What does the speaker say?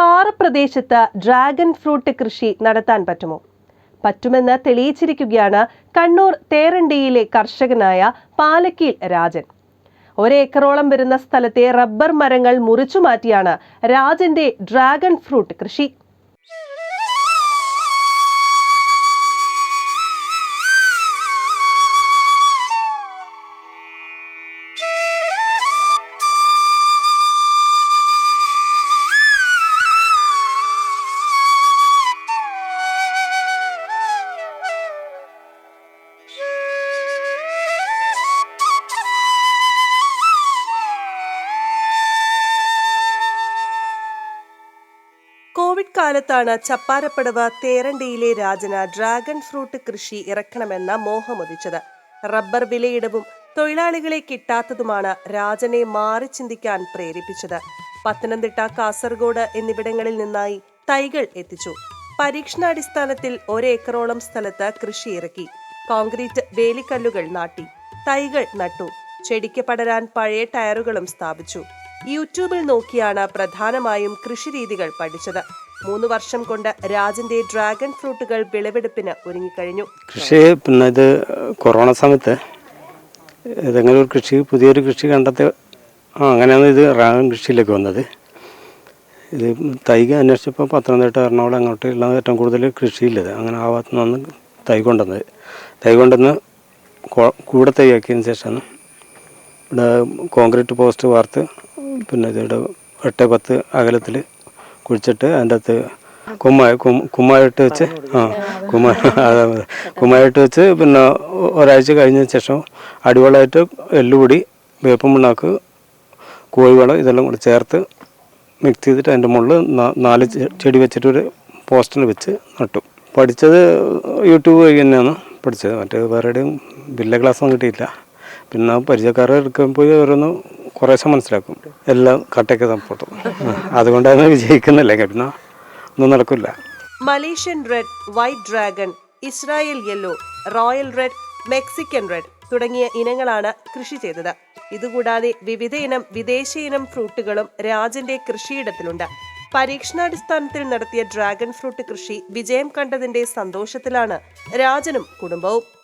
പാറപ്രദേശത്ത് dragon fruit കൃഷി നടത്താൻ പറ്റുമോ? പറ്റുമെന്ന് തെളിയിച്ചിരിക്കുകയാണ് കണ്ണൂർ തേരണ്ടിയിലെ കർഷകനായ പാലക്കീൽ രാജൻ. ഒരേക്കറോളം വരുന്ന സ്ഥലത്തെ റബ്ബർ മരങ്ങൾ മുറിച്ചു മാറ്റിയാണ് രാജന്റെ ഡ്രാഗൺ ഫ്രൂട്ട് കൃഷി. കോവിഡ് കാലത്താണ് ചപ്പാരപ്പടവ് തേരണ്ടിയിലെ രാജന ഡ്രാഗൺ ഫ്രൂട്ട് കൃഷി ഇറക്കണമെന്ന മോഹമുദിച്ചത് റബ്ബർ വിലയിടവും തൊഴിലാളികളെ കിട്ടാത്തതുമാണ് രാജനെ മാറി ചിന്തിക്കാൻ പ്രേരിപ്പിച്ചത്. പത്തനംതിട്ട കാസർഗോഡ് എന്നിവിടങ്ങളിൽ നിന്നായി തൈകൾ എത്തിച്ചു. പരീക്ഷണാടിസ്ഥാനത്തിൽ ഒരേക്കറോളം സ്ഥലത്ത് കൃഷി ഇറക്കി. കോൺക്രീറ്റ് വേലിക്കല്ലുകൾ നാട്ടി. തൈകൾ നട്ടു. ചെടിക്ക് പടരാൻ പഴയ ടയറുകളും സ്ഥാപിച്ചു. യൂട്യൂബിൽ നോക്കിയാണ് പ്രധാനമായും കൃഷിരീതികൾ പഠിച്ചത്. മൂന്ന് വർഷം കൊണ്ട് രാജിന്റെ ഡ്രാഗൺ ഫ്രൂട്ടുകൾ വിളവെടുപ്പിന് ഒരുങ്ങിക്കഴിഞ്ഞു. കൃഷി പിന്നെ ഇത് കൊറോണ സമയത്ത് ഏതെങ്കിലും ഒരു കൃഷി പുതിയൊരു കൃഷി കണ്ടെത്തി ആ അങ്ങനെയാണ് ഇത് ഡ്രാഗൺ കൃഷിയിലേക്ക് വന്നത്. ഇത് തൈക അന്വേഷിച്ചപ്പോൾ പത്തനംതിട്ട എറണാകുളം അങ്ങോട്ടുള്ള ഏറ്റവും കൂടുതൽ കൃഷിയില്ലത്. അങ്ങനെ ആ ഭാഗത്ത് നിന്നാണ് തൈ കൊണ്ടുവന്നത്. തൈ കൊണ്ടുവന്ന് കൂടെ തൈ ആക്കിയതിന് ശേഷമാണ് ഇവിടെ കോൺക്രീറ്റ് പോസ്റ്റ് വാർത്ത് പിന്നെ ഇതിവിടെ എട്ട് പത്ത് അകലത്തിൽ കുഴിച്ചിട്ട് അതിന്റെ അകത്ത് കുമ്മായ കുമ്മായിട്ട് വെച്ച് ആ കുമ്മായ. കുമ്മായിട്ട് വെച്ച് പിന്നെ ഒരാഴ്ച കഴിഞ്ഞ ശേഷം അടിവളമായിട്ട് എല്ലുപൊടി വേപ്പം പിണ്ണാക്ക് കോഴിവളം ഇതെല്ലാം കൂടി ചേർത്ത് മിക്സ് ചെയ്തിട്ട് അതിന്റെ മുകളിൽ നാല് ചെടി വെച്ചിട്ട് ഒരു പോസ്റ്റിൽ വെച്ച് നട്ടു. പഠിച്ചത് യൂട്യൂബ് വഴി തന്നെയാണ് പഠിച്ചത്. മറ്റേ വേറെ എവിടെയും വലിയ ക്ലാസ്സൊന്നും കിട്ടിയില്ല പിന്നെ പരിചയക്കാരെ എടുക്കാൻ പോയി ഓരോന്ന് കുറേശ്ശെ മനസ്സിലാക്കും. എല്ലാം കട്ടയ്ക്ക് തപ്പോട്ടും അതുകൊണ്ടാണ് വിജയിക്കുന്നില്ല. കേട്ടോ. ഒന്നും നടക്കില്ല Malaysian red white dragon Israel yellow royal red Mexican red തുടങ്ങിയ ഇനങ്ങളാണ് കൃഷി ചെയ്തത്. ഇതുകൂടാതെ വിവിധ ഇനം വിദേശ ഇനം ഫ്രൂട്ടുകളും രാജന്റെ കൃഷിയിടത്തിലുണ്ട്. പരീക്ഷണാടിസ്ഥാനത്തിൽ നടത്തിയ ഡ്രാഗൺ ഫ്രൂട്ട് കൃഷി വിജയം കണ്ടതിന്റെ സന്തോഷത്തിലാണ് രാജനും കുടുംബവും.